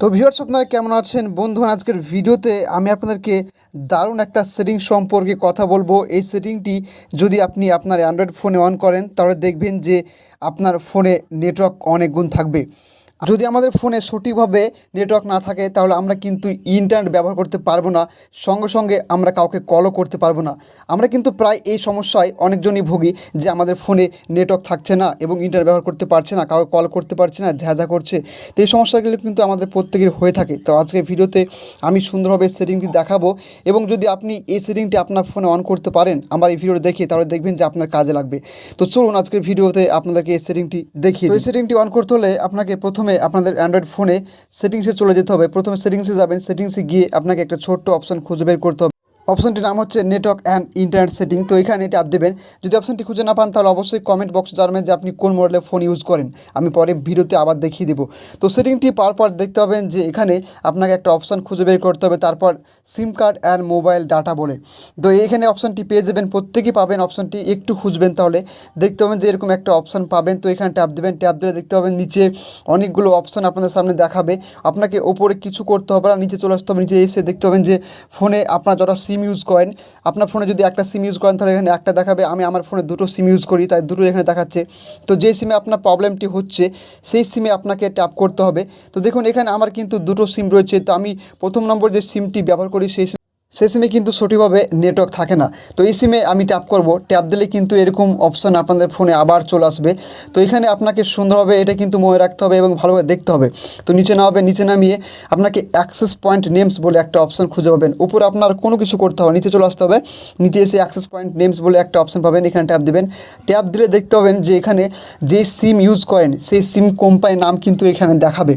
তো ভিউয়ার্স আপনারা কেমন আছেন? বন্ধুগণ, আজকের ভিডিওতে আমি আপনাদেরকে দারুণ একটা সেটিং সম্পর্কে কথা বলব। এই সেটিংটি যদি আপনি আপনার অ্যান্ড্রয়েড ফোনে অন করেন, তাহলে দেখবেন যে আপনার ফোনে নেটওয়ার্ক অনেক গুণ থাকবে। যদি আমাদের ফোনে সঠিকভাবে নেটওয়ার্ক না থাকে তাহলে আমরা কিন্তু ইন্টারনেট ব্যবহার করতে পারব না। সঙ্গে সঙ্গে আমরা কাউকে কলও করতে পারব না। আমরা কিন্তু প্রায় এই সমস্যায় অনেকজনই ভুগি যে আমাদের ফোনে নেটওয়ার্ক থাকছে না এবং ইন্টারনেট ব্যবহার করতে পারছে না কাউকে কল করতে পারছে না ঝাঁঝা করছে। তো এই সমস্যাগুলো কিন্তু আমাদের প্রত্যেকের হয়ে থাকে। তো আজকে ভিডিওতে আমি সুন্দরভাবে সেটিংটি দেখাবো এবং যদি আপনি এই সেটিংটি আপনার ফোনে অন করতে পারেন আমার এই ভিডিও দেখে তাহলে দেখবেন যে আপনার কাজে লাগবে। তো চলুন আজকের ভিডিওতে আপনাদেরকে এই সেটিংটি দেখিয়ে। তো এই সেটিংটি অন করতে হলে আপনাকে প্রথমে আপনাদের অ্যান্ড্রয়েড ফোনে সেটিংসে চলে যেতে হবে। প্রথমে সেটিংসে যাবেন। সেটিংসে গিয়ে আপনাকে একটা ছোট্ট অপশন খুঁজে বের করতে হবে। অপশনটির নাম হচ্ছে নেটওয়ার্ক অ্যান্ড ইন্টারনেট সেটিং। তো এখানে ট্যাপ দেবেন। যদি অপশনটি খুঁজে না পান, তাহলে অবশ্যই কমেন্ট বক্সে জানাবেন যে আপনি কোন মডেলের ফোন ইউজ করেন। আমি পরে ভিডিওতে আবার দেখিয়ে দেবো। তো সেটিংটি পাওয়ার পর দেখতে পাবেন যে এখানে আপনাকে একটা অপশন খুঁজে বের করতে হবে, তারপর SIM card and mobile data বলে। তো এইখানে অপশনটি পেয়ে যাবেন, প্রত্যেকেই পাবেন। অপশনটি একটু খুঁজবেন তাহলে দেখতে পাবেন যে এরকম একটা অপশন পাবেন। তো এখানে ট্যাপ দেবেন ট্যাপ দিলে দেখতে পাবেন নিচে অনেকগুলো অপশন আপনাদের সামনে দেখাবে। আপনাকে ওপরে কিছু করতে হবে না, নিচে চলে আসতে হবে, নিচে এসে দেখতে পাবেন যে ফোনে আপনার যারা ইউজ করেন। আপনার ফোনে যদি একটা সিম ইউজ করেন, তাহলে এখানে একটা দেখাবে, আমি আমার ফোনে দুটো সিম ইউজ করি, তাই দুটো এখানে দেখাচ্ছে। তো যে সিমে আপনার প্রবলেমটি হচ্ছে, সেই সিমে আপনাকে ট্যাপ করতে হবে। তো দেখুন, এখানে আমার কিন্তু দুটো সিম রয়েছে। তো আমি প্রথম নম্বর যে সিমটি ব্যবহার করি, সেই সিম সেই সিমে কিন্তু সঠিকভাবে নেটওয়ার্ক থাকে না। তো এই সিমে আমি ট্যাপ করব। ট্যাপ দিলে কিন্তু এরকম অপশান আপনাদের ফোনে আবার চলে আসবে। তো এখানে আপনাকে সুন্দরভাবে এটা কিন্তু মনে রাখতে হবে এবং ভালোভাবে দেখতে হবে। তো নিচে নামাবে নিচে নামিয়ে আপনাকে অ্যাক্সেস পয়েন্ট নেমস বলে একটা অপশান খুঁজে পাবেন। উপরে আপনার কোনো কিছু করতে হবে নিচে চলে আসতে হবে। নিচে এসে অ্যাক্সেস পয়েন্ট নেমস বলে একটা অপশান পাবেন, এখানে ট্যাপ দেবেন। ট্যাপ দিলে দেখতে পাবেন যে এখানে যে সিম ইউজ করেন, সেই সিম কোম্পানির নাম কিন্তু এখানে দেখাবে।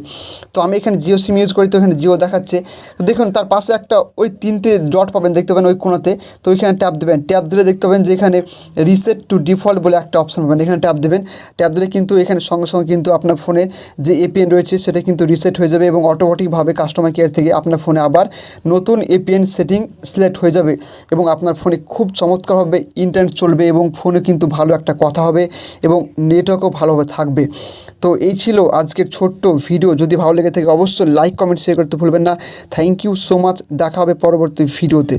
তো আমি এখানে জিও সিম ইউজ করি, তো এখানে জিও দেখাচ্ছে। তো দেখুন, তার পাশে একটা ওই তিনটে ডট পাবেন, দেখতে পাবেন ওই কোণাতে। তো ওইখানে ট্যাপ দেবেন। ট্যাপ দিলে দেখতে পাবেন যে এখানে রিসেট টু ডিফল্ট বলে একটা অপশন পাবেন। এখানে ট্যাপ দেবেন। ট্যাপ দিলে কিন্তু এখানে সঙ্গে সঙ্গে কিন্তু আপনার ফোনে যে এপিএন রয়েছে, সেটা কিন্তু রিসেট হয়ে যাবে এবং অটোমেটিকভাবে কাস্টমার কেয়ার থেকে আপনার ফোনে আবার নতুন এপিএন সেটিং সিলেক্ট হয়ে যাবে এবং আপনার ফোনে খুব চমৎকারভাবে ইন্টারনেট চলবে এবং ফোনে কিন্তু ভালো একটা কথা হবে এবং নেটওয়ার্কও ভালোভাবে থাকবে। তো এই ছিল আজকের ছোট্ট ভিডিও যদি ভালো লেগে থাকে, অবশ্যই লাইক কমেন্ট শেয়ার করতে ভুলবেন না। থ্যাংক ইউ সো মাচ দেখা হবে পরবর্তী ভিডিওতে